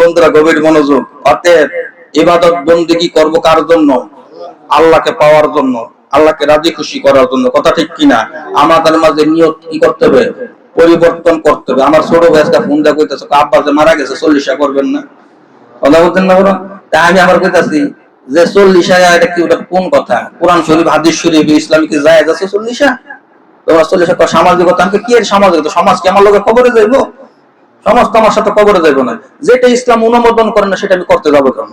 বন্ধুরা, গভীর মনোযোগ, অতএব ইবাদত বন্দিগি করব কার জন্য? আল্লাহকে পাওয়ার জন্য, আল্লাহকে রাজি খুশি করার জন্য। কথা ঠিক কিনা? আমাদের মাঝে নিয়ত কি করতে হবে? পরিবর্তন করতে হবে। আমার ছোট ভাইটা ফোন দেওয়া কইতেছে আব্বা যে মারা গেছে, চল্লিশা করবেন না। কথা বলছেন না বলো তাই আমি আবার কইতাছি যে, চল্লিশা এটা কি ওটা কোন কথা? কোরআন শরীফ, হাদিস শরীফ ইসলামিক জায়েজ আছে চল্লিশা তোমরা চল্লিশা সামাজিকতা, আমি কি এর সামাজিকতা? সমাজ কি আমার লোকের খবরে যাইবো? সমাজ তো আমার সাথে কবরে যাইবো না। যেটা ইসলাম অনুমোদন করে না, সেটা আমি করতে যাব কেন?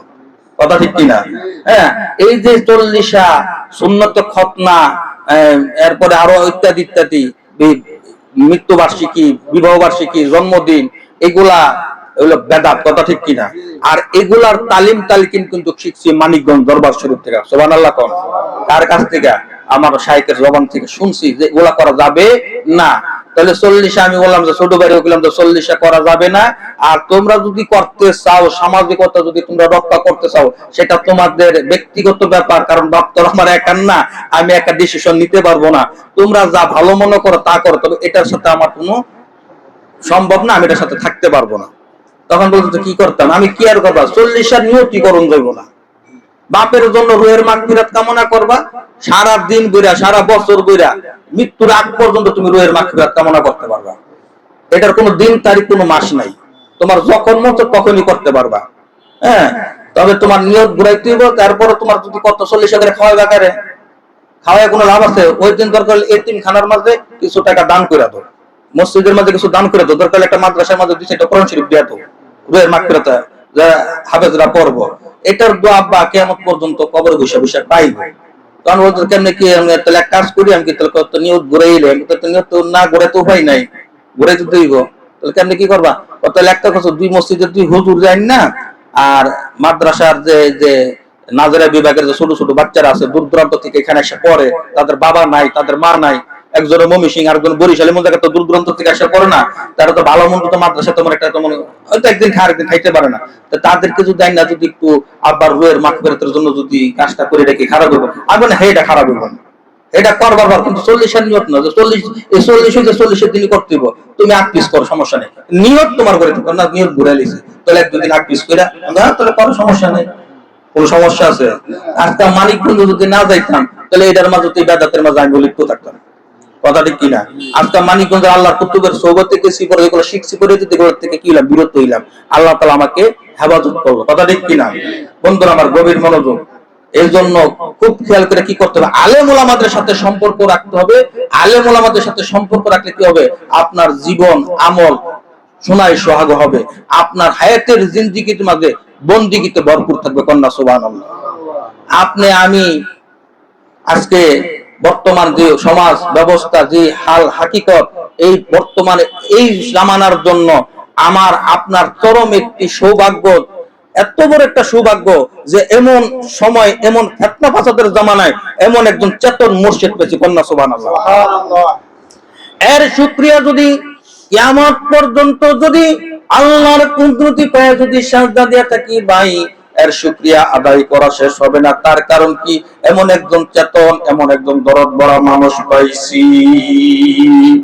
কথা ঠিক কিনা? হ্যাঁ এই যে চল্লিশা, সুন্নত খতনা এরপরে আরও ইত্যাদি ইত্যাদি, বি- মৃত্যুবার্ষিকী বিবাহ বার্ষিকী জন্মদিন, এগুলা এগুলো বেদাত, কথা ঠিক কিনা? আর এগুলার তালিম তালিকিন কিন্তু শিখছি মানিকগঞ্জ দরবার শরীফ থেকে। সোবান আল্লাহ কম কার কাছ থেকে? আমার শাইকের জবান থেকে শুনছি যে এগুলা করা যাবে না। তাহলে চল্লিশে আমি বললাম যে ছোট বাইরে বললাম যে চল্লিশে করা যাবে না। আর তোমরা যদি করতে চাও, সামাজিকতা যদি তোমরা রক্ষা করতে চাও, সেটা তোমাদের ব্যক্তিগত ব্যাপার, কারণ ডক্টর আমার একার না, আমি একটা ডিসিশন নিতে পারব না। তোমরা যা ভালো মনে করো তা করো, তবে এটার সাথে আমার কোনো সম্ভব না, আমি এটার সাথে থাকতে পারব না। তখন বলতো কি করতাম? আমি কি আর করবা? চল্লিশার নিয়তি করণ যাইব না। বাপের জন্য রুহের মাগফিরাত কামনা করবা সারা দিন বইরা, সারা বছর বইরা মৃত্যুর আগ পর্যন্ত তুমি রুহের মাগফিরাত কামনা করতে পারবা। এটার কোনো দিন, তারিখ, কোনো মাস নাই। তোমার যখন মতো তখনই করতে পারবা। হ্যাঁ? তবে তোমার নিয়ত ঘুরাইতে হইব তারপরে তোমার যদি কত চল্লিশ হাজার খাওয়াই বাকারে খাওয়ায় কোনো লাভ আছে? ওই দিন দরকার এতিম খানার মাঝে কিছু টাকা দান করে দাও। মসজিদের মাঝে কিছু দান করে দাও। দরকার একটা মাদ্রাসার মাঝে দুই চারটা কোরআন শরীফ দিয়ে দাও। রুহের মাগফিরাত যা হাফেজরা পড়ব। এটার দোয়া বা কেমন পর্যন্ত কবর বসে বসে পাইব। তখন বলতো, কেমনে কি আমি তাহলে এক কাজ করি, আমি তাহলে কত নিয়ত ঘুরে এলে? আমি তো না ঘুরে তো উপায় নাই, ঘুরে তো দইব তাহলে কেমনি কি করবা? তাহলে একটা কথা, দুই মসজিদের দুই হুজুর যাই না, আর মাদ্রাসার যে যে নাজারা বিভাগের যে ছোট ছোট বাচ্চারা আছে দূর দূরান্ত থেকে এখানে এসে পড়ে, তাদের বাবা নাই, তাদের মা নাই একজনের মমি সিং আর একজন বরিশাল জায়গায় তো দূর দূরান্ত থেকে এসে পড়ে না, তারা তো ভালো মন্দ তো মাদ্রাসা তোমার একটা তোমার হয়তো একদিন খায় একদিন খাইতে পারে না। তো তাদেরকে যদি আইন না যদি একটু আব্বার রুয়ের মাখ ফেরতের জন্য যদি কাজটা করে রেখে খারাপ হইব, আমি না এটা খারাপ হইব না। এটা করবার পর কিন্তু চল্লিশের নিয়ত না, যে চল্লিশ এই চল্লিশ চল্লিশের দিনই করতে তুমি আট পিস করো, সমস্যা নেই। নিয়ত তোমার করে থাকো, না, নিয়ত ঘুরে লিছে তাহলে এক দুদিন আট পিস করে না তাহলে করো, সমস্যা নেই। কোনো সমস্যা আছে? আজকে মানিকগঞ্জ যদি না যাইতাম, তাহলে এটার মাঝে তুই বেদাতের মাঝে আমি লিপ্ত থাকতাম। কথা আল্লাহর সৌগত থেকে এগুলো শিখছি করে থেকে কি হলাম বিরত হইলাম, আল্লাহ তালা আমাকে হেফাজত করল কথা ঠিক কিনা? বন্ধুরা, আমার গভীর মনোযোগ। এই জন্য খুব খেয়াল করে কি করতে হবে? সাথে সম্পর্ক রাখতে হবে। আলেম সাথে সম্পর্ক রাখলে কি হবে? আপনার জীবন, আমল সোনায় সোহাগ হবে। আপনার হায়াতের জিন্দিগির মাঝে বন্দিগিতে ভরপুর থাকবে কন্যা সোবান আপনি, আমি আজকে বর্তমান যে সমাজ ব্যবস্থা যে হাল হাকিকত এই বর্তমানে এই জামানার জন্য আমার আপনার চরম একটি সৌভাগ্য এত বড় একটা সৌভাগ্য যে এমন সময় এমন ফেতনা ফাসাদের জামানায় এমন একজন চেতন মুর্শিদ পেয়েছি কন্যা সোবান এর সুক্রিয়া যদি কিয়ামত পর্যন্ত যদি আল্লাহর কুদরতি পায়ে যদি সাজদা দিয়া থাকি ভাই এর সুক্রিয়া আদায় করা শেষ হবে না। তার কারণ কি? এমন একজন চেতন, এমন একজন দরদ বড় মানুষ পাইছি।